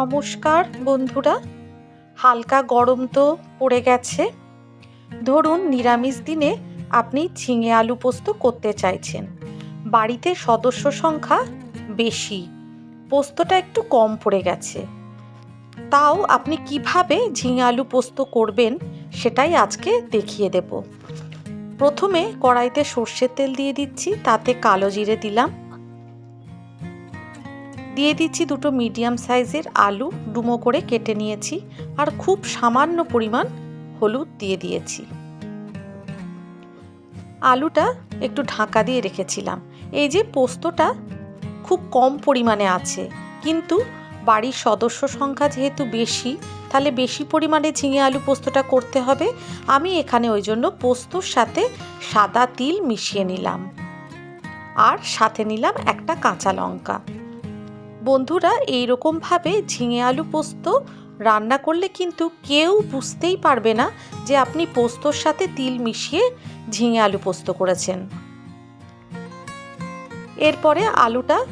নমস্কার বন্ধুরা। হালকা গরম তো পড়ে গেছে। ধরুন নিরামিষ দিনে আপনি ঝিঙে আলু পোস্ত করতে চাইছেন। বাড়িতে সদস্য সংখ্যা বেশি। পোস্তটা একটু কম পড়ে গেছে। তাও আপনি কীভাবে ঝিঙে আলু পোস্ত করবেন সেটাই আজকে দেখিয়ে দেব। প্রথমে কড়াইতে সর্ষের তেল দিয়ে দিচ্ছি, তাতে কালো জিরে দিলাম। দিয়ে দিচ্ছি দুটো মিডিয়াম সাইজের আলু ডুমো করে কেটে নিয়েছি আর খুব সামান্য পরিমাণ হলুদ দিয়ে দিয়েছি। আলুটা একটু ঢাকা দিয়ে রেখেছিলাম। এই যে পোস্তটা খুব কম পরিমাণে আছে, কিন্তু বাড়ির সদস্য সংখ্যা যেহেতু বেশি, তাহলে বেশি পরিমাণে ঝিঙে আলু পোস্তটা করতে হবে। আমি এখানে ওই জন্য পোস্তর সাথে সাদা তিল মিশিয়ে নিলাম। আর সাথে নিলাম একটা কাঁচা লঙ্কা। বন্ধুরা এইরকমভাবে ঝিঙে আলু পোস্ত রান্না করলে কিন্তু কেউ বুঝতেই পারবে না যে আপনি পোস্তর সাথে তিল মিশিয়ে ঝিঙে আলু পোস্ত করেছেন। এরপরে আলুটা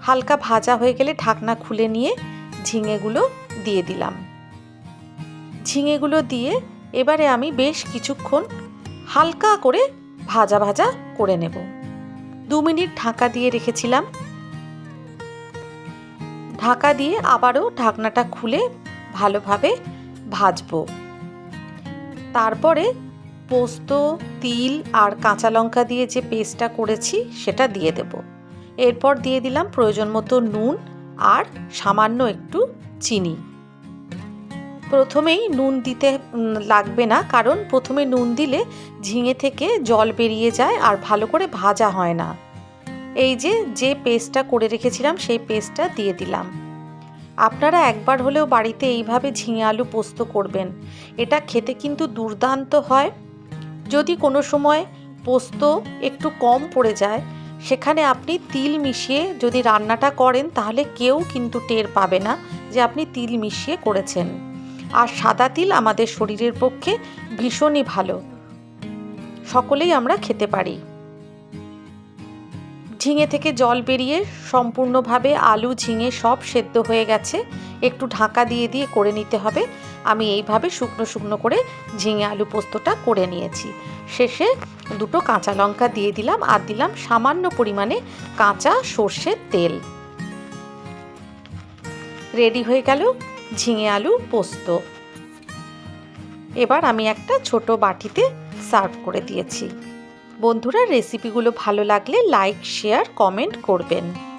হালকা ভাজা হয়ে গেলে ঢাকনা খুলে নিয়ে ঝিঙেগুলো দিয়ে দিলাম। ঝিঙেগুলো দিয়ে এবারে আমি বেশ কিছুক্ষণ হালকা করে ভাজা ভাজা করে নেব। দু মিনিট ঢাকা দিয়ে রেখেছিলাম। ঢাকা দিয়ে আবারও ঢাকনাটা খুলে ভালোভাবে ভাজবো। তারপরে পোস্ত, তিল আর কাঁচা লঙ্কা দিয়ে যে পেস্টটা করেছি সেটা দিয়ে দেব। এরপর দিয়ে দিলাম প্রয়োজন মতো নুন আর সামান্য একটু চিনি। প্রথমেই নুন দিতে লাগবে না, কারণ প্রথমে নুন দিলে ঝিঙে থেকে জল বেরিয়ে যায় আর ভালো করে ভাজা হয় না। এই যে যে পেস্টটা করে রেখেছিলাম, সেই পেস্টটা দিয়ে দিলাম। আপনারা একবার হলেও বাড়িতে এইভাবে ঝিঙে আলু পোস্ত করবেন। এটা খেতে কিন্তু দুর্দান্ত হয়। যদি কোনো সময় পোস্ত একটু কম পড়ে যায়, সেখানে আপনি তিল মিশিয়ে যদি রান্নাটা করেন, তাহলে কেউ কিন্তু টের পাবে না যে আপনি তিল মিশিয়ে করেছেন। আর সাদা তিল আমাদের শরীরের পক্ষে ভীষণই ভালো। সকলেই আমরা খেতে পারি। ঝিঙে থেকে জল বেরিয়ে সম্পূর্ণভাবে আলু, ঝিঙে সব সেদ্ধ হয়ে গেছে। একটু ঢাকা দিয়ে দিয়ে করে নিতে হবে। আমি এইভাবে শুকনো শুকনো করে ঝিঙে আলু পোস্তটা করে নিয়েছি। শেষে দুটো কাঁচা লঙ্কা দিয়ে দিলাম আর দিলাম সামান্য পরিমাণে কাঁচা সর্ষের তেল। রেডি হয়ে গেল ঝিঙে আলু পোস্ত। এবার আমি একটা ছোট বাটিতে সার্ভ করে দিয়েছি। বন্ধুরা রেসিপিগুলো ভালো লাগলে লাইক শেয়ার কমেন্ট করবেন।